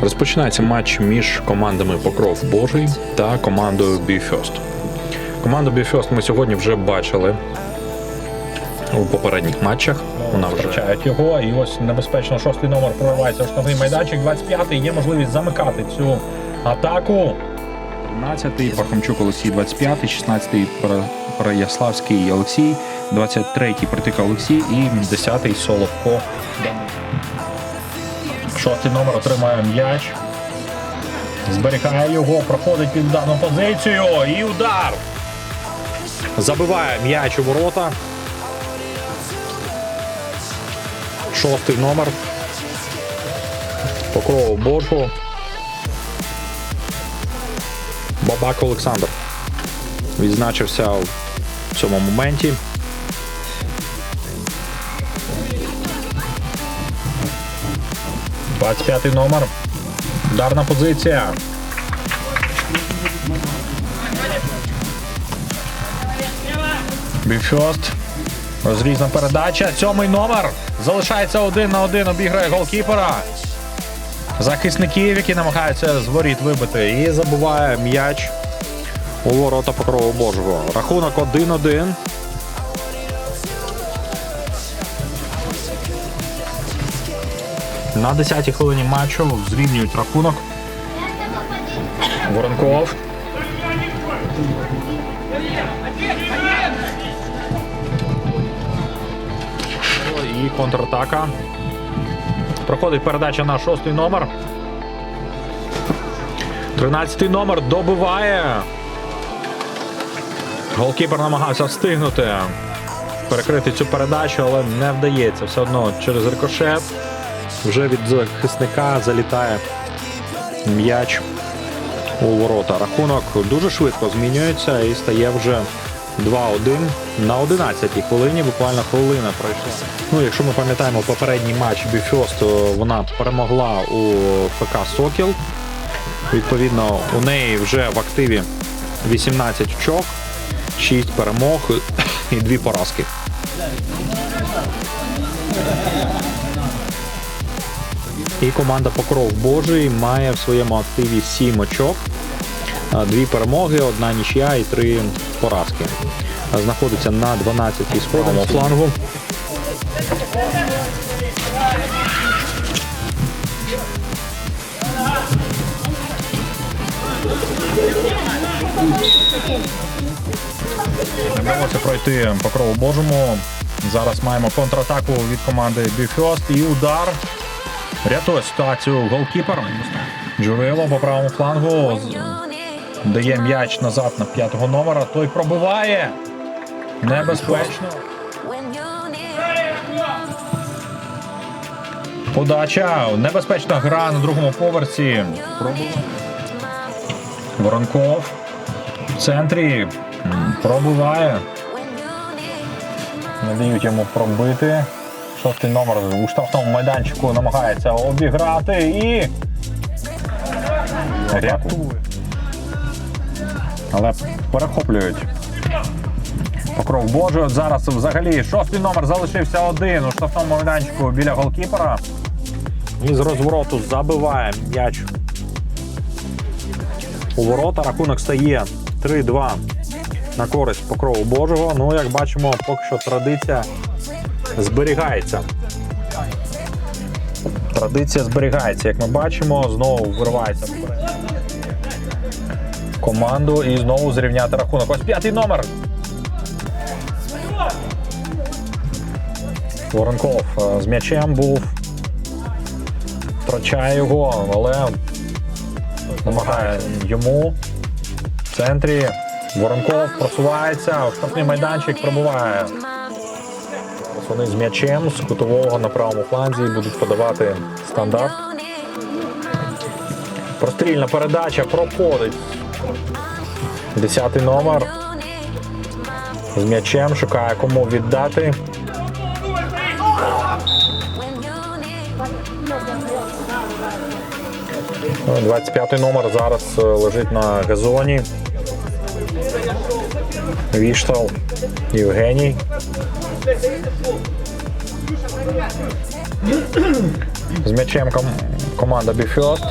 Розпочинається матч між командами Покров Божий та командою BeFirst. Команду BeFirst ми сьогодні вже бачили у попередніх матчах. Вона Втрачають його, і ось небезпечно шостий номер проривається в майданчик. 25-й є можливість замикати цю атаку. 13-й Пархомчук Олексій 25-й, 16-й Пер- Переяславський Олексій, 23-й Притика Олексій і 10-й Соловко. Шостий номер отримає м'яч. Зберігає його, проходить під дану позицію і удар. забиває м'яч у ворота. Шостий номер. Покрову Божу. Бабак Олександр відзначився в цьому моменті. – 25-й номер. Ударна позиція. Біфьост. Розрізна передача. Сьомий номер. Залишається один на один. Обіграє голкіпера. Захисників, які намагаються з воріт вибити. І забуває м'яч у ворота Покрову Божого. Рахунок 1-1. На 10-й хвилині матчу зрівнюють рахунок. Воронков. І контратака. Проходить передача на шостий номер. 13-й номер добиває. Голкіпер намагався встигнути перекрити цю передачу, але не вдається. Все одно через рикошет. Вже від захисника залітає м'яч у ворота. Рахунок дуже швидко змінюється і стає вже 2-1 на 11-й хвилині. Буквально хвилина пройшла. Ну, якщо ми пам'ятаємо попередній матч Біфьост, вона перемогла у ФК Сокіл. Відповідно, у неї вже в активі 18 очок, 6 перемог і 2 поразки. І команда Покров Божий має в своєму активі 7 очок, дві перемоги, одна нічия і три поразки. Знаходиться на 12-й сходинці. флангу. Не вдалося пройти по крову Божому. Зараз маємо контратаку від команди Біфьост і удар. Рятує ситуацію голкіпер. Джурило по правому флангу дає м'яч назад на п'ятого номера. Той пробиває. Небезпечно. Подача. Небезпечна гра на другому поверсі. Воронков в центрі пробиває. Не дають йому пробити. Шостий номер у штрафному майданчику намагається обіграти і. Рятує. Але перехоплюють. Покров Божий. От зараз взагалі шостий номер залишився один у штрафному майданчику біля голкіпера. І з розвороту забиває м'яч у ворота. Рахунок стає 3-2 на користь покрову Божого. Ну, як бачимо, поки що традиція зберігається. Традиція зберігається, як ми бачимо, знову виривається вперед. Команду і знову зрівняти рахунок. Ось п'ятий номер. Воронков е, з м'ячем був. Втрачає його, але намагає йому. В центрі Воронков просувається, в штрафний майданчик пробуває. Вони з м'ячем з кутового на правому фланзі будуть подавати стандарт. Прострільна передача проходить. Десятий номер. З м'ячем шукає кому віддати. Ну, 25-й номер зараз е, лежить на газоні. Віштал Євгеній. З м'ячем команда Біфьост.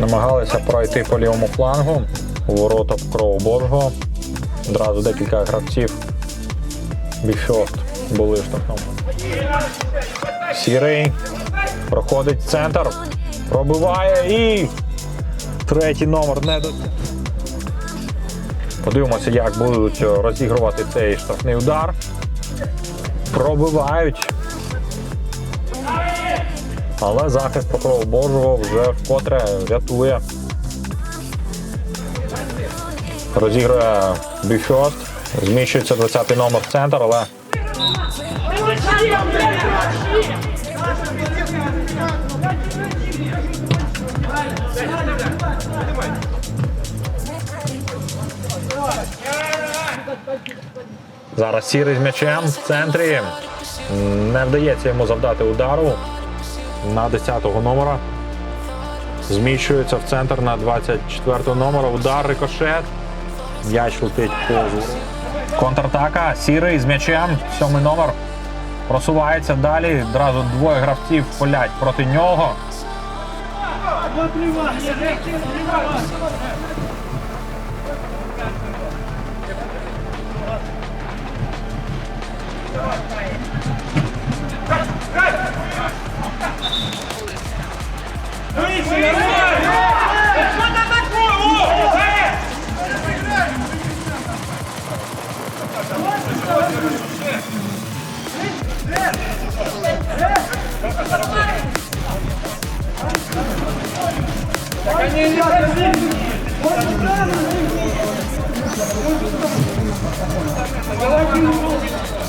Намагалися пройти по лівому флангу у ворота Покрову Боржого. Одразу декілька гравців Біфьост були в. Сірий проходить центр, пробиває і третій номер не до. Подивимося, як будуть розігрувати цей штрафний удар. Пробивають. Але захист покрову Божого вже вкотре рятує. Розігрує Біфьост. Зміщується 20-й номер в центр, але зараз сірий з м'ячем в центрі. Не вдається йому завдати удару на 10-го номера. Зміщується в центр на 24-го номера. Удар, рикошет. М'яч летить позу. Контратака. Сірий з м'ячем. Сьомий номер. Просувається далі. Одразу двоє гравців полять проти нього.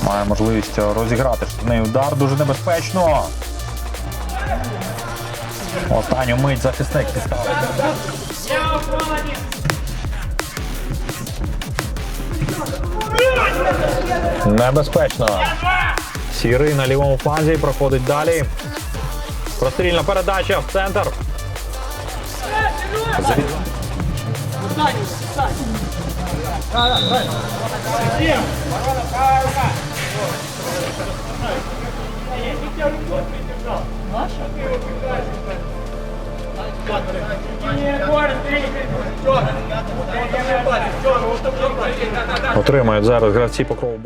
Має можливість розіграти штрафний удар. Дуже небезпечно. Останню мить захисник підставив. Небезпечно. Сірий на лівому фланзі проходить далі. Прострільна передача в центр. Отримають зараз гравці покрову.